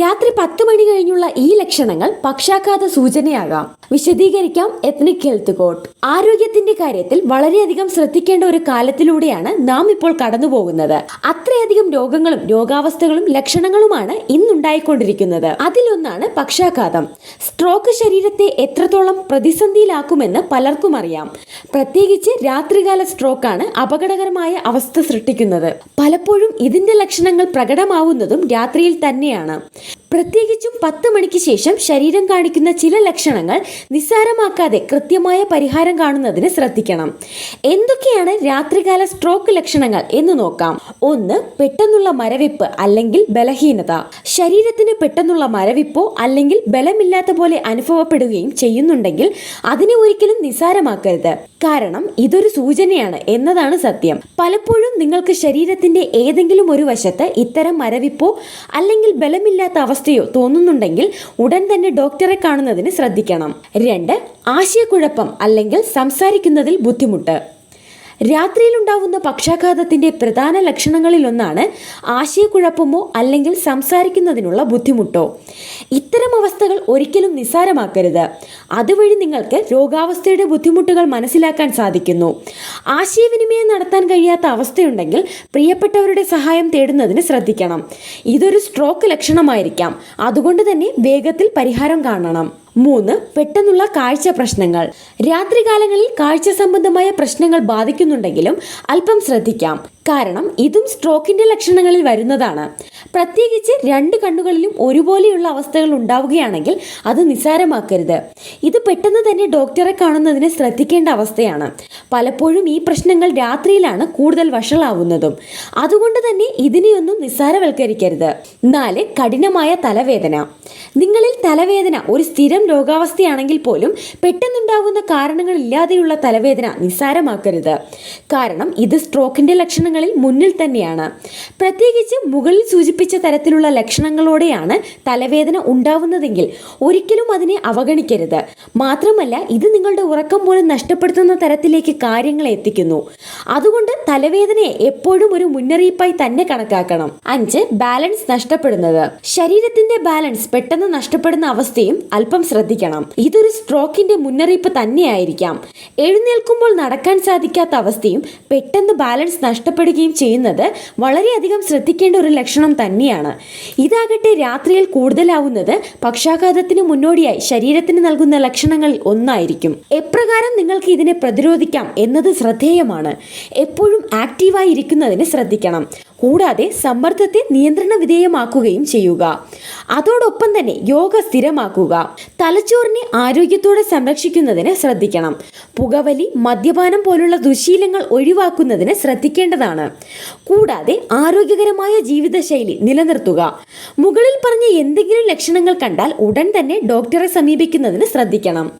രാത്രി പത്ത് മണി കഴിഞ്ഞുള്ള ഈ ലക്ഷണങ്ങൾ പക്ഷാഘാത സൂചനയാകാം വിശദീകരിക്കാം എത്നിക് ഹെൽത്ത് കോഡ് ആരോഗ്യത്തിന്റെ കാര്യത്തിൽ വളരെയധികം ശ്രദ്ധിക്കേണ്ട ഒരു കാലത്തിലൂടെയാണ് നാം ഇപ്പോൾ കടന്നുപോകുന്നത്. അത്രയധികം രോഗങ്ങളും രോഗാവസ്ഥകളും ലക്ഷണങ്ങളുമാണ് ഇന്നുണ്ടായിക്കൊണ്ടിരിക്കുന്നത്. അതിലൊന്നാണ് പക്ഷാഘാതം. സ്ട്രോക്ക് ശരീരത്തെ എത്രത്തോളം പ്രതിസന്ധിയിലാക്കുമെന്ന് പലർക്കും അറിയാം. പ്രത്യേകിച്ച് രാത്രികാല സ്ട്രോക്കാണ് അപകടകരമായ അവസ്ഥ സൃഷ്ടിക്കുന്നത്. പലപ്പോഴും ഇതിന്റെ ലക്ഷണങ്ങൾ പ്രകടമാവുന്നതും രാത്രിയിൽ തന്നെയാണ്. പ്രത്യേകിച്ചും പത്ത് മണിക്ക് ശേഷം ശരീരം കാണിക്കുന്ന ചില ലക്ഷണങ്ങൾ നിസ്സാരമാക്കാതെ കൃത്യമായ പരിഹാരം കാണുന്നതിന് ശ്രദ്ധിക്കണം. എന്തൊക്കെയാണ് രാത്രികാല സ്ട്രോക്ക് ലക്ഷണങ്ങൾ എന്ന് നോക്കാം. ഒന്ന് പെട്ടെന്നുള്ള മരവിപ്പ് അല്ലെങ്കിൽ ബലഹീനത. ശരീരത്തിന് പെട്ടെന്നുള്ള മരവിപ്പോ അല്ലെങ്കിൽ ബലമില്ലാത്ത പോലെ അനുഭവപ്പെടുകയും ചെയ്യുന്നുണ്ടെങ്കിൽ അതിനെ ഒരിക്കലും നിസ്സാരമാക്കരുത്. കാരണം ഇതൊരു സൂചനയാണ് എന്നതാണ് സത്യം. പലപ്പോഴും നിങ്ങൾക്ക് ശരീരത്തിന്റെ ഏതെങ്കിലും ഒരു വശത്ത് ഇത്തരം മരവിപ്പോ അല്ലെങ്കിൽ ബലമില്ലാത്ത അവസ്ഥയോ തോന്നുന്നുണ്ടെങ്കിൽ ഉടൻ തന്നെ ഡോക്ടറെ കാണുന്നതിന് ശ്രദ്ധിക്കണം. രണ്ട് ആശയക്കുഴപ്പം അല്ലെങ്കിൽ സംസാരിക്കുന്നതിൽ ബുദ്ധിമുട്ട്. രാത്രിയിലുണ്ടാവുന്ന പക്ഷാഘാതത്തിന്റെ പ്രധാന ലക്ഷണങ്ങളിലൊന്നാണ് ആശയക്കുഴപ്പമോ അല്ലെങ്കിൽ സംസാരിക്കുന്നതിനുള്ള ബുദ്ധിമുട്ടോ. ഇത്തരം അവസ്ഥകൾ ഒരിക്കലും നിസ്സാരമാക്കരുത്. അതുവഴി നിങ്ങൾക്ക് രോഗാവസ്ഥയുടെ ബുദ്ധിമുട്ടുകൾ മനസ്സിലാക്കാൻ സാധിക്കുന്നു. ആശയവിനിമയം നടത്താൻ കഴിയാത്ത അവസ്ഥയുണ്ടെങ്കിൽ പ്രിയപ്പെട്ടവരുടെ സഹായം തേടുന്നതിന് ശ്രദ്ധിക്കണം. ഇതൊരു സ്ട്രോക്ക് ലക്ഷണമായിരിക്കാം. അതുകൊണ്ട് തന്നെ വേഗത്തിൽ പരിഹാരം കാണണം. മൂന്ന് പെട്ടെന്നുള്ള കാഴ്ച പ്രശ്നങ്ങൾ. രാത്രികാലങ്ങളിൽ കാഴ്ച സംബന്ധമായ പ്രശ്നങ്ങൾ ബാധിക്കുന്നുണ്ടെങ്കിലും അല്പം ശ്രദ്ധിക്കാം. കാരണം ഇതും സ്ട്രോക്കിന്റെ ലക്ഷണങ്ങളിൽ വരുന്നതാണ്. പ്രത്യേകിച്ച് രണ്ട് കണ്ണുകളിലും ഒരുപോലെയുള്ള അവസ്ഥകൾ ഉണ്ടാവുകയാണെങ്കിൽ അത് നിസാരമാക്കരുത് ഇത് പെട്ടെന്ന് തന്നെ ഡോക്ടറെ കാണുന്നതിന് ശ്രദ്ധിക്കേണ്ട അവസ്ഥയാണ്. പലപ്പോഴും ഈ പ്രശ്നങ്ങൾ രാത്രിയിലാണ് കൂടുതൽ വഷളാവുന്നതും. അതുകൊണ്ട് തന്നെ ഇതിനെയൊന്നും നിസ്സാരവൽക്കരിക്കരുത്. നാല് കഠിനമായ തലവേദന. നിങ്ങളിൽ തലവേദന ഒരു സ്ഥിരം രോഗാവസ്ഥയാണെങ്കിൽ പോലും പെട്ടെന്നുണ്ടാകുന്ന കാരണങ്ങളില്ലാതെയുള്ള തലവേദന നിസ്സാരമാക്കരുത്. കാരണം ഇത് സ്ട്രോക്കിന്റെ ലക്ഷണങ്ങളിൽ മുന്നിൽ തന്നെയാണ്. പ്രത്യേകിച്ച് മുകളിൽ സൂചിപ്പിച്ച തരത്തിലുള്ള ലക്ഷണങ്ങളോടെയാണ് തലവേദന ഉണ്ടാവുന്നതെങ്കിൽ ഒരിക്കലും അതിനെ അവഗണിക്കരുത്. മാത്രമല്ല ഇത് നിങ്ങളുടെ ഉറക്കം പോലും നഷ്ടപ്പെടുത്തുന്ന തരത്തിലേക്ക് കാര്യങ്ങളെ എത്തിക്കുന്നു. അതുകൊണ്ട് തലവേദനയെ എപ്പോഴും ഒരു മുന്നറിയിപ്പായി തന്നെ കണക്കാക്കണം. അഞ്ച് ബാലൻസ് നഷ്ടപ്പെടുന്നത്. ശരീരത്തിന്റെ ബാലൻസ് പെട്ടെന്ന് നഷ്ടപ്പെടുന്ന അവസ്ഥയും അല്പം ശ്രദ്ധിക്കണം. ഇതൊരു സ്ട്രോക്കിന്റെ മുന്നറിയിപ്പ് തന്നെയായിരിക്കാം. എഴുന്നേൽക്കുമ്പോൾ നടക്കാൻ സാധിക്കാത്ത അവസ്ഥയും പെട്ടെന്ന് ബാലൻസ് നഷ്ടപ്പെടുകയും ചെയ്യുന്നത് വളരെയധികം ശ്രദ്ധിക്കേണ്ട ഒരു ലക്ഷണം തന്നെയാണ്. ഇതാകട്ടെ രാത്രിയിൽ കൂടുതലാവുന്നത് പക്ഷാഘാതത്തിന് മുന്നോടിയായി ശരീരത്തിന് നൽകുന്ന ലക്ഷണങ്ങളിൽ ഒന്നായിരിക്കും. എപ്രകാരം നിങ്ങൾക്ക് ഇതിനെ പ്രതിരോധിക്കാം എന്നത് ശ്രദ്ധേയമാണ്. എപ്പോഴും ആക്റ്റീവായി ഇരിക്കുന്നതിന് ശ്രദ്ധിക്കണം. കൂടാതെ സമ്മർദ്ദത്തെ നിയന്ത്രണ വിധേയമാക്കുകയും ചെയ്യുക. അതോടൊപ്പം തന്നെ യോഗ സ്ഥിരമാക്കുക. തലച്ചോറിനെ ആരോഗ്യത്തോടെ സംരക്ഷിക്കുന്നതിന് ശ്രദ്ധിക്കണം. പുകവലി മദ്യപാനം പോലുള്ള ദുശീലങ്ങൾ ഒഴിവാക്കുന്നതിന് ശ്രദ്ധിക്കേണ്ടതാണ്. കൂടാതെ ആരോഗ്യകരമായ ജീവിതശൈലി നിലനിർത്തുക. മുകളിൽ പറഞ്ഞ എന്തെങ്കിലും ലക്ഷണങ്ങൾ കണ്ടാൽ ഉടൻ തന്നെ ഡോക്ടറെ സമീപിക്കുന്നതിന് ശ്രദ്ധിക്കണം.